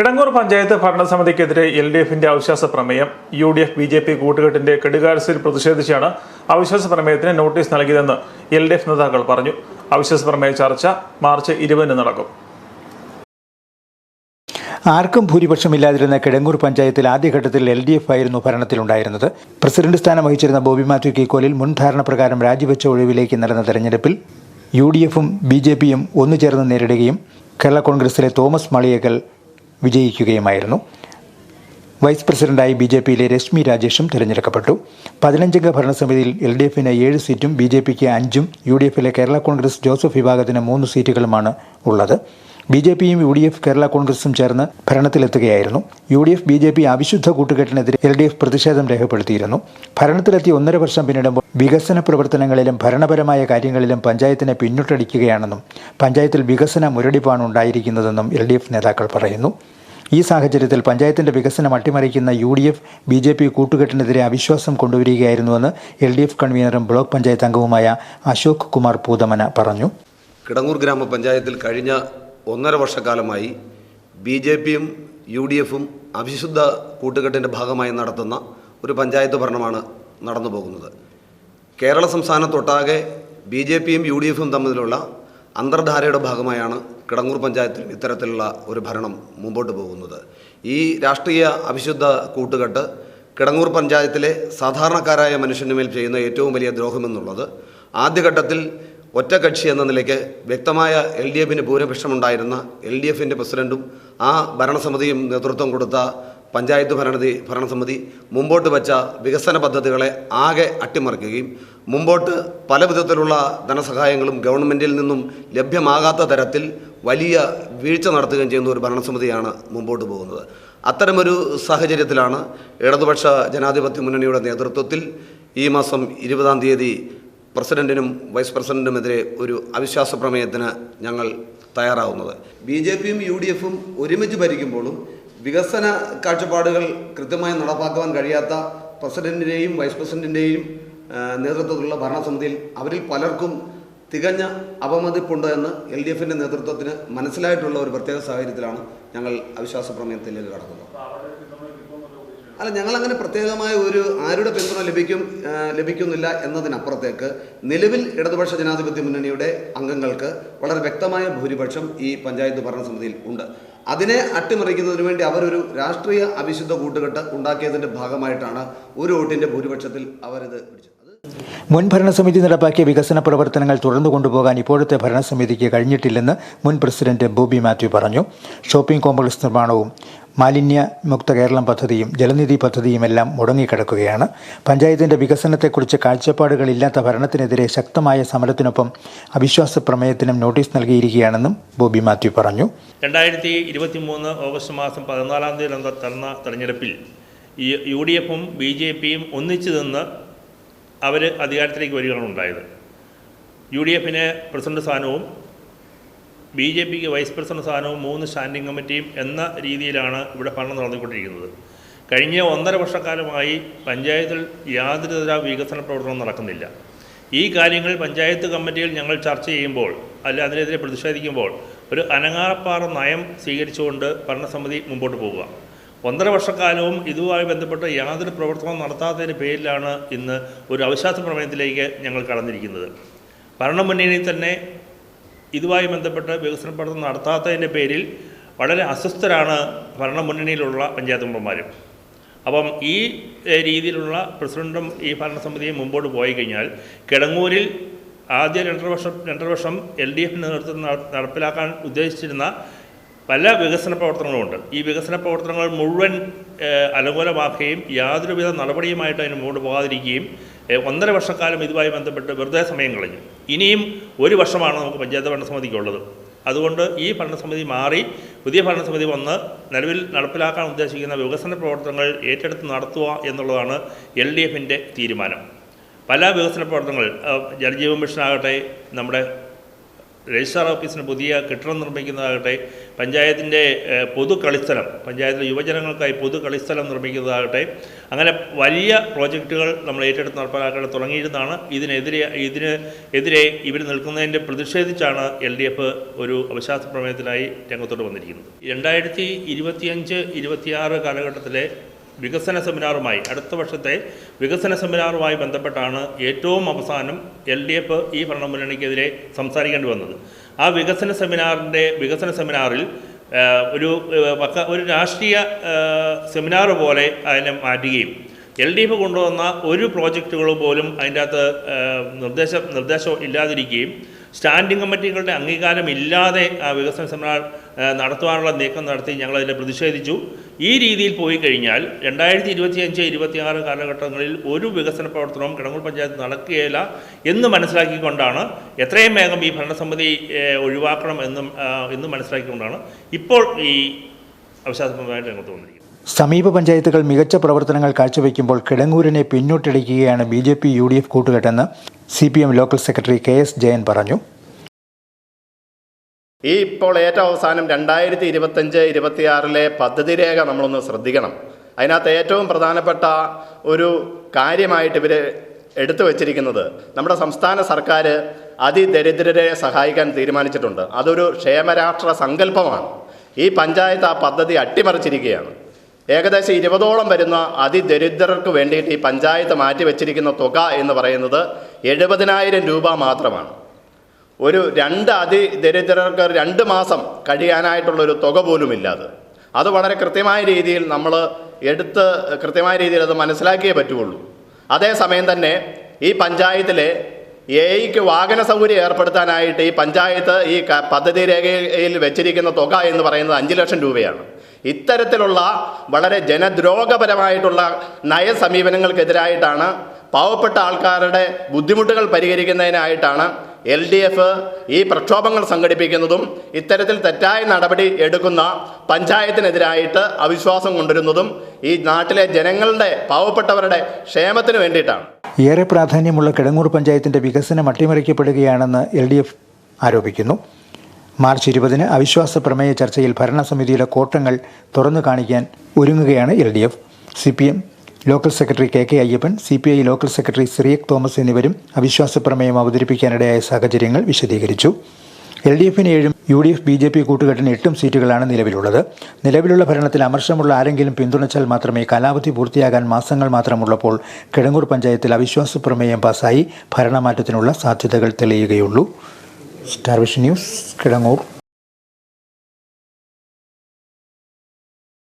കിടങ്ങൂർ പഞ്ചായത്ത് ഭരണസമിതിക്കെതിരെ L D എഫിന്റെ അവിശ്വാസ പ്രമേയം U D F B J P കൂട്ടുകെട്ടിന്റെ കെടുകാഴ്ചയിൽ പ്രതിഷേധിച്ചാണ് അവിശ്വാസ പ്രമേയത്തിന് നോട്ടീസ് നൽകിയതെന്ന് എൽ ഡി എഫ് നേതാക്കൾ പറഞ്ഞു. അവിശ്വാസ പ്രമേയ ചർച്ച മാർച്ച് ഇരുപതിന് നടക്കും. ആർക്കും ഭൂരിപക്ഷമില്ലാതിരുന്ന കിടങ്ങൂർ പഞ്ചായത്തിൽ ആദ്യഘട്ടത്തിൽ എൽ ഡി എഫ് ആയിരുന്നു ഭരണത്തിലുണ്ടായിരുന്നത്. പ്രസിഡന്റ് സ്ഥാനം വഹിച്ചിരുന്ന ബോബി മാത്യു കീക്കോലിൽ മുൻ ധാരണ പ്രകാരം രാജിവെച്ച ഒഴിവിലേക്ക് നടന്ന തെരഞ്ഞെടുപ്പിൽ യു ഡി എഫും ബി ജെ പിയും ഒന്നു ചേർന്ന് നേരിടുകയും കേരള കോൺഗ്രസിലെ തോമസ് മളിയകൽ വിജയിക്കുകയുമായിരുന്നു. വൈസ് പ്രസിഡന്റായി ബി ജെ പിയിലെ രശ്മി രാജേഷും തിരഞ്ഞെടുക്കപ്പെട്ടു. പതിനഞ്ചംഗ ഭരണസമിതിയിൽ എൽ ഡി എഫിന് ഏഴ് സീറ്റും ബി ജെ പിക്ക് അഞ്ചും യു ഡി എഫിലെ കേരള കോൺഗ്രസ് ജോസഫ് വിഭാഗത്തിന് മൂന്ന് സീറ്റുകളുമാണ് ഉള്ളത്. ബി ജെ പിയും യു ഡി എഫ് കേരള കോൺഗ്രസും ചേർന്ന് ഭരണത്തിലെത്തുകയായിരുന്നു. U D F B J P അവിശുദ്ധ കൂട്ടുകെട്ടിനെതിരെ എൽ ഡി എഫ് പ്രതിഷേധം രേഖപ്പെടുത്തിയിരുന്നു. ഭരണത്തിലെത്തി ഒന്നര വർഷം പിന്നിടുമ്പോൾ വികസന പ്രവർത്തനങ്ങളിലും ഭരണപരമായ കാര്യങ്ങളിലും പഞ്ചായത്തിനെ പിന്നിട്ടടിക്കുകയാണെന്നും പഞ്ചായത്തിൽ വികസന മുരടിപ്പാണ് ഉണ്ടായിരിക്കുന്നതെന്നും എൽ ഡി എഫ് നേതാക്കൾ പറയുന്നു. ഈ സാഹചര്യത്തിൽ പഞ്ചായത്തിന്റെ വികസനം അട്ടിമറിക്കുന്ന U D F B J P കൂട്ടുകെട്ടിനെതിരെ അവിശ്വാസം കൊണ്ടുവരികയായിരുന്നുവെന്ന് എൽ ഡി എഫ് കൺവീനറും ബ്ലോക്ക് പഞ്ചായത്ത് അംഗവുമായ അശോക് കുമാർ പൂതമന പറഞ്ഞു. കിടങ്ങൂർ ഗ്രാമപഞ്ചായത്തിൽ കഴിഞ്ഞ ഒന്നര വർഷക്കാലമായി ബി ജെ പിയും യു ഡി എഫും അവിശുദ്ധ കൂട്ടുകെട്ടിന്റെ ഭാഗമായി നടത്തുന്ന ഒരു പഞ്ചായത്ത് ഭരണമാണ് നടന്നു പോകുന്നത്. കേരള സംസ്ഥാനത്തൊട്ടാകെ ബി ജെ പിയും യു ഡി എഫും തമ്മിലുള്ള അന്തർധാരയുടെ ഭാഗമായാണ് കിടങ്ങൂർ പഞ്ചായത്തിൽ ഇത്തരത്തിലുള്ള ഒരു ഭരണം മുമ്പോട്ട് പോകുന്നത്. ഈ രാഷ്ട്രീയ അവിശുദ്ധ കൂട്ടുകെട്ട് കിടങ്ങൂർ പഞ്ചായത്തിലെ സാധാരണക്കാരായ മനുഷ്യന് മേൽ ചെയ്യുന്ന ഏറ്റവും വലിയ ദ്രോഹമെന്നുള്ളത് ആദ്യഘട്ടത്തിൽ ഒറ്റകക്ഷി എന്ന നിലയ്ക്ക് വ്യക്തമായ എൽ ഡി എഫിന് ഭൂരിപക്ഷമുണ്ടായിരുന്ന എൽ ഡി എഫിന്റെ പ്രസിഡന്റും ആ ഭരണസമിതിയും നേതൃത്വം കൊടുത്ത പഞ്ചായത്ത് ഭരണതി ഭരണസമിതി മുമ്പോട്ട് വച്ച വികസന പദ്ധതികളെ ആകെ അട്ടിമറിക്കുകയും മുമ്പോട്ട് പല വിധത്തിലുള്ള ധനസഹായങ്ങളും ഗവൺമെന്റിൽ നിന്നും ലഭ്യമാകാത്ത തരത്തിൽ വലിയ വീഴ്ച നടത്തുകയും ചെയ്യുന്ന ഒരു ഭരണസമിതിയാണ് മുമ്പോട്ട് പോകുന്നത്. അത്തരമൊരു സാഹചര്യത്തിലാണ് ഇടതുപക്ഷ ജനാധിപത്യ മുന്നണിയുടെ നേതൃത്വത്തിൽ ഈ മാസം ഇരുപതാം തീയതി പ്രസിഡന്റിനും വൈസ് പ്രസിഡന്റിനുമെതിരെ ഒരു അവിശ്വാസ പ്രമേയത്തിന് ഞങ്ങൾ തയ്യാറാവുന്നത്. ബി ജെ പിയും യു ഡി എഫും ഒരുമിച്ച് ഭരിക്കുമ്പോഴും വികസന കാഴ്ചപ്പാടുകൾ കൃത്യമായി നടപ്പാക്കുവാൻ കഴിയാത്ത പ്രസിഡന്റിന്റെയും വൈസ് പ്രസിഡന്റിന്റെയും നേതൃത്വത്തിലുള്ള ഭരണസമിതിയിൽ അവരിൽ പലർക്കും തികഞ്ഞ അപമതിപ്പുണ്ട് എന്ന് എൽ ഡി എഫിന്റെ നേതൃത്വത്തിന് മനസ്സിലായിട്ടുള്ള ഒരു പ്രത്യേക സാഹചര്യത്തിലാണ് ഞങ്ങൾ അവിശ്വാസ പ്രമേയത്തിലേക്ക് കടക്കുന്നത്. അല്ല ഞങ്ങളങ്ങനെ പ്രത്യേകമായ ഒരു ആരുടെ പിന്തുണ ലഭിക്കും ലഭിക്കുന്നില്ല എന്നതിനപ്പുറത്തേക്ക് നിലവിൽ ഇടതുപക്ഷ ജനാധിപത്യ മുന്നണിയുടെ അംഗങ്ങൾക്ക് വളരെ വ്യക്തമായ ഭൂരിപക്ഷം ഈ പഞ്ചായത്ത് ഭരണസമിതിയിൽ ഉണ്ട്. അതിനെ അട്ടിമറിക്കുന്നതിന് വേണ്ടി അവരൊരു രാഷ്ട്രീയ അവിശുദ്ധ കൂട്ടുകെട്ട് ഉണ്ടാക്കിയതിന്റെ ഭാഗമായിട്ടാണ് ഒരു വോട്ടിന്റെ ഭൂരിപക്ഷത്തിൽ അവരിത് പിടിച്ചത്. മുൻ ഭരണസമിതി നടപ്പാക്കിയ വികസന പ്രവർത്തനങ്ങൾ തുടർന്നു കൊണ്ടുപോകാൻ ഇപ്പോഴത്തെ ഭരണസമിതിക്ക് കഴിഞ്ഞിട്ടില്ലെന്ന് മുൻ പ്രസിഡന്റ് ബോബി മാത്യു പറഞ്ഞു. ഷോപ്പിംഗ് കോംപ്ലക്സ് നിർമ്മാണവും മാലിന്യ മുക്ത കേരളം പദ്ധതിയും ജലനിധി പദ്ധതിയുമെല്ലാം മുടങ്ങിക്കിടക്കുകയാണ്. പഞ്ചായത്തിന്റെ വികസനത്തെക്കുറിച്ച് കാഴ്ചപ്പാടുകളില്ലാത്ത ഭരണത്തിനെതിരെ ശക്തമായ സമരത്തിനൊപ്പം അവിശ്വാസ പ്രമേയത്തിനും നോട്ടീസ് നൽകിയിരിക്കുകയാണെന്നും ബോബി മാത്യു പറഞ്ഞു. രണ്ടായിരത്തി ഇരുപത്തി മൂന്ന് ഓഗസ്റ്റ് മാസം പതിനാലാം തീയതി നടന്ന തെരഞ്ഞെടുപ്പിൽ യു ഡി എഫും ബി ജെ പിയും ഒന്നിച്ചു നിന്ന് അവർ അധികാരത്തിലേക്ക് വരികയാണ് ഉണ്ടായത്. യു ഡി എഫിന് പ്രസിഡന്റ് സ്ഥാനവും ബി ജെ പിക്ക് വൈസ് പ്രസിഡന്റ് സ്ഥാനവും മൂന്ന് സ്റ്റാൻഡിംഗ് കമ്മിറ്റിയും എന്ന രീതിയിലാണ് ഇവിടെ ഭരണം നടന്നുകൊണ്ടിരിക്കുന്നത്. കഴിഞ്ഞ ഒന്നര വർഷക്കാലമായി പഞ്ചായത്തിൽ യാതൊരു തര വികസന പ്രവർത്തനവും നടക്കുന്നില്ല. ഈ കാര്യങ്ങൾ പഞ്ചായത്ത് കമ്മിറ്റിയിൽ ഞങ്ങൾ ചർച്ച ചെയ്യുമ്പോൾ അല്ല അതിനെതിരെ പ്രതിഷേധിക്കുമ്പോൾ ഒരു അനങ്ങാപ്പാറ നയം സ്വീകരിച്ചുകൊണ്ട് ഭരണസമിതി മുമ്പോട്ട് പോവുക. ഒന്നര വർഷക്കാലവും ഇതുമായി ബന്ധപ്പെട്ട് യാതൊരു പ്രവർത്തനവും നടത്താത്തതിന്റെ പേരിലാണ് ഇന്ന് ഒരു അവിശ്വാസ പ്രമേയത്തിലേക്ക് ഞങ്ങൾ കടന്നിരിക്കുന്നത്. ഭരണമുന്നണിയിൽ തന്നെ ഇതുമായി ബന്ധപ്പെട്ട് വികസന പ്രവർത്തനം നടത്താത്തതിന്റെ പേരിൽ വളരെ അസ്വസ്ഥരാണ് ഭരണമുന്നണിയിലുള്ള പഞ്ചായത്ത് മെമ്പർമാരും. അപ്പം ഈ രീതിയിലുള്ള പ്രസിഡന്റും ഈ ഭരണസമിതിയും മുമ്പോട്ട് പോയി കഴിഞ്ഞാൽ കിടങ്ങൂരിൽ ആദ്യ രണ്ടര വർഷം രണ്ടര വർഷം എൽ ഡി എഫിന്റെ നേതൃത്വം നടപ്പിലാക്കാൻ ഉദ്ദേശിച്ചിരുന്ന പല വികസന പ്രവർത്തനങ്ങളുമുണ്ട്. ഈ വികസന പ്രവർത്തനങ്ങൾ മുഴുവൻ അലങ്കോലമാക്കുകയും യാതൊരുവിധ നടപടിയുമായിട്ട് അതിന് മുമ്പോട്ട് പോകാതിരിക്കുകയും ഒന്നര വർഷക്കാലം ഇതുമായി ബന്ധപ്പെട്ട് വെറുതെ സമയം കളഞ്ഞു. ഇനിയും ഒരു വർഷമാണ് നമുക്ക് പഞ്ചായത്ത് ഭരണസമിതിക്കുള്ളത്. അതുകൊണ്ട് ഈ ഭരണസമിതി മാറി പുതിയ ഭരണസമിതി വന്ന് നിലവിൽ നടപ്പിലാക്കാൻ ഉദ്ദേശിക്കുന്ന വികസന പ്രവർത്തനങ്ങൾ ഏറ്റെടുത്ത് നടത്തുക എന്നുള്ളതാണ് എൽ ഡി എഫിന്റെ തീരുമാനം. പല വികസന പ്രവർത്തനങ്ങൾ ജലജീവൻ മിഷനാകട്ടെ നമ്മുടെ രജിസ്ട്രാർ ഓഫീസിന് പുതിയ കെട്ടിടം നിർമ്മിക്കുന്നതാകട്ടെ പഞ്ചായത്തിന്റെ പൊതു കളിസ്ഥലം പഞ്ചായത്തിലെ യുവജനങ്ങൾക്കായി പൊതു കളിസ്ഥലം നിർമ്മിക്കുന്നതാകട്ടെ അങ്ങനെ വലിയ പ്രോജക്റ്റുകൾ നമ്മൾ ഏറ്റെടുത്ത് നടപ്പാക്കാൻ തുടങ്ങിയിരുന്നാണ്. ഇതിനെതിരെ ഇതിന് എതിരെ ഇവർ നിൽക്കുന്നതിന്റെ പ്രതിഷേധിച്ചാണ് എൽ ഡി എഫ് ഒരു അവിശ്വാസ പ്രമേയത്തിനായി രംഗത്തോട്ട് വന്നിരിക്കുന്നത്. രണ്ടായിരത്തി ഇരുപത്തിയഞ്ച് ഇരുപത്തിയാറ് കാലഘട്ടത്തിലെ വികസന സെമിനാറുമായി അടുത്ത വർഷത്തെ വികസന സെമിനാറുമായി ബന്ധപ്പെട്ടാണ് ഏറ്റവും അവസാനം എൽ ഡി എഫ് ഈ ഭരണമുന്നണിക്കെതിരെ സംസാരിക്കേണ്ടി വന്നത്. ആ വികസന സെമിനാറിന്റെ വികസന സെമിനാറിൽ ഒരു ഒരു രാഷ്ട്രീയ സെമിനാർ പോലെ അതിനെ മാറ്റുകയും എൽ ഡി എഫ് കൊണ്ടുവന്ന ഒരു പ്രോജക്റ്റുകൾ പോലും അതിന്റെ അകത്ത് നിർദ്ദേശം നിർദ്ദേശം ഇല്ലാതിരിക്കുകയും സ്റ്റാൻഡിംഗ് കമ്മിറ്റികളുടെ അംഗീകാരം ഇല്ലാതെ ആ വികസന സെമിനാർ നടത്തുവാനുള്ള നീക്കം നടത്തി ഞങ്ങളതിൽ പ്രതിഷേധിച്ചു. ഈ രീതിയിൽ പോയി കഴിഞ്ഞാൽ രണ്ടായിരത്തി ഇരുപത്തിയഞ്ച് ഇരുപത്തിയാറ് കാലഘട്ടങ്ങളിൽ ഒരു വികസന പ്രവർത്തനവും കിടങ്ങൂർ പഞ്ചായത്ത് നടക്കുകയില്ല എന്ന് മനസ്സിലാക്കിക്കൊണ്ടാണ് എത്രയും വേഗം ഈ ഭരണസമിതി ഒഴിവാക്കണം എന്നും എന്ന് മനസ്സിലാക്കിക്കൊണ്ടാണ് ഇപ്പോൾ ഈ അവിശ്വാസപരമായിട്ട് രംഗത്ത് വന്നിരിക്കുന്നത്. സമീപ പഞ്ചായത്തുകൾ മികച്ച പ്രവർത്തനങ്ങൾ കാഴ്ചവെക്കുമ്പോൾ കിടങ്ങൂരിനെ പിന്നോട്ടടിക്കുകയാണ് B J P U D F കൂട്ടുകെട്ടെന്ന് C P M local secretary K S Jayan പറഞ്ഞു. ഈ ഇപ്പോൾ ഏറ്റവും അവസാനം രണ്ടായിരത്തി ഇരുപത്തഞ്ച് ഇരുപത്തിയാറിലെ പദ്ധതി രേഖ നമ്മളൊന്ന് ശ്രദ്ധിക്കണം. അതിനകത്ത് ഏറ്റവും പ്രധാനപ്പെട്ട ഒരു കാര്യമായിട്ട് ഇവർ എടുത്തു വച്ചിരിക്കുന്നത് നമ്മുടെ സംസ്ഥാന സർക്കാർ അതിദരിദ്രരെ സഹായിക്കാൻ തീരുമാനിച്ചിട്ടുണ്ട്. അതൊരു ക്ഷേമരാഷ്ട്ര സങ്കല്പമാണ്. ഈ പഞ്ചായത്ത് ആ പദ്ധതി അട്ടിമറിച്ചിരിക്കുകയാണ്. ഏകദേശം ഇരുപതോളം വരുന്ന അതിദരിദ്രർക്ക് വേണ്ടിയിട്ട് ഈ പഞ്ചായത്ത് മാറ്റി വെച്ചിരിക്കുന്ന തുക എന്ന് പറയുന്നത് എഴുപതിനായിരം രൂപ മാത്രമാണ്. ഒരു രണ്ട് അതിദരിദ്രർക്ക് രണ്ട് മാസം കഴിയാനായിട്ടുള്ളൊരു തുക പോലും ഇല്ലാതെ അത് വളരെ കൃത്യമായ രീതിയിൽ നമ്മൾ എടുത്ത് കൃത്യമായ രീതിയിൽ അത് മനസ്സിലാക്കിയേ പറ്റുള്ളൂ. അതേസമയം തന്നെ ഈ പഞ്ചായത്തിലെ എയ്ക്ക് വാഹന സൗകര്യം ഏർപ്പെടുത്താനായിട്ട് ഈ പഞ്ചായത്ത് ഈ പദ്ധതി രേഖയിൽ വെച്ചിരിക്കുന്ന തുക എന്ന് പറയുന്നത് അഞ്ച് ലക്ഷം രൂപയാണ്. ഇത്തരത്തിലുള്ള വളരെ ജനദ്രോഹപരമായിട്ടുള്ള നയസമീപനങ്ങൾക്കെതിരായിട്ടാണ് പാവപ്പെട്ട ആൾക്കാരുടെ ബുദ്ധിമുട്ടുകൾ പരിഹരിക്കുന്നതിനായിട്ടാണ് എൽ ഡി എഫ് ഈ പ്രക്ഷോഭങ്ങൾ സംഘടിപ്പിക്കുന്നതും ഇത്തരത്തിൽ തെറ്റായ നടപടി എടുക്കുന്ന പഞ്ചായത്തിനെതിരായിട്ട് അവിശ്വാസം കൊണ്ടുവരുന്നതും ഈ നാട്ടിലെ ജനങ്ങളുടെ പാവപ്പെട്ടവരുടെ ക്ഷേമത്തിന് വേണ്ടിയിട്ടാണ്. ഏറെ പ്രാധാന്യമുള്ള കിടങ്ങൂർ പഞ്ചായത്തിന്റെ വികസനം അട്ടിമറിക്കപ്പെടുകയാണെന്ന് എൽ ആരോപിക്കുന്നു. മാർച്ച് ഇരുപതിന് അവിശ്വാസ പ്രമേയ ചർച്ചയിൽ ഭരണസമിതിയുടെ കോട്ടങ്ങൾ തുറന്നു കാണിക്കാൻ ഒരുങ്ങുകയാണ് L D F. C P M local secretary K K Ayyappan C P I local secretary Cyriac Thomas എന്നിവരും അവിശ്വാസ പ്രമേയം അവതരിപ്പിക്കാനിടയായ സാഹചര്യങ്ങൾ വിശദീകരിച്ചു. എൽ ഡി എഫിന് ഏഴും U D F B J P കൂട്ടുകെട്ടിന് എട്ടും സീറ്റുകളാണ് നിലവിലുള്ളത്. നിലവിലുള്ള ഭരണത്തിൽ അമർഷമുള്ള ആരെങ്കിലും പിന്തുണച്ചാൽ മാത്രമേ കാലാവധി പൂർത്തിയാകാൻ മാസങ്ങൾ മാത്രമുള്ളപ്പോൾ കിഴങ്ങൂർ പഞ്ചായത്തിൽ അവിശ്വാസ പ്രമേയം പാസായി ഭരണമാറ്റത്തിനുള്ള സാധ്യതകൾ തെളിയുകയുള്ളൂ. Star vision news Kidangoor.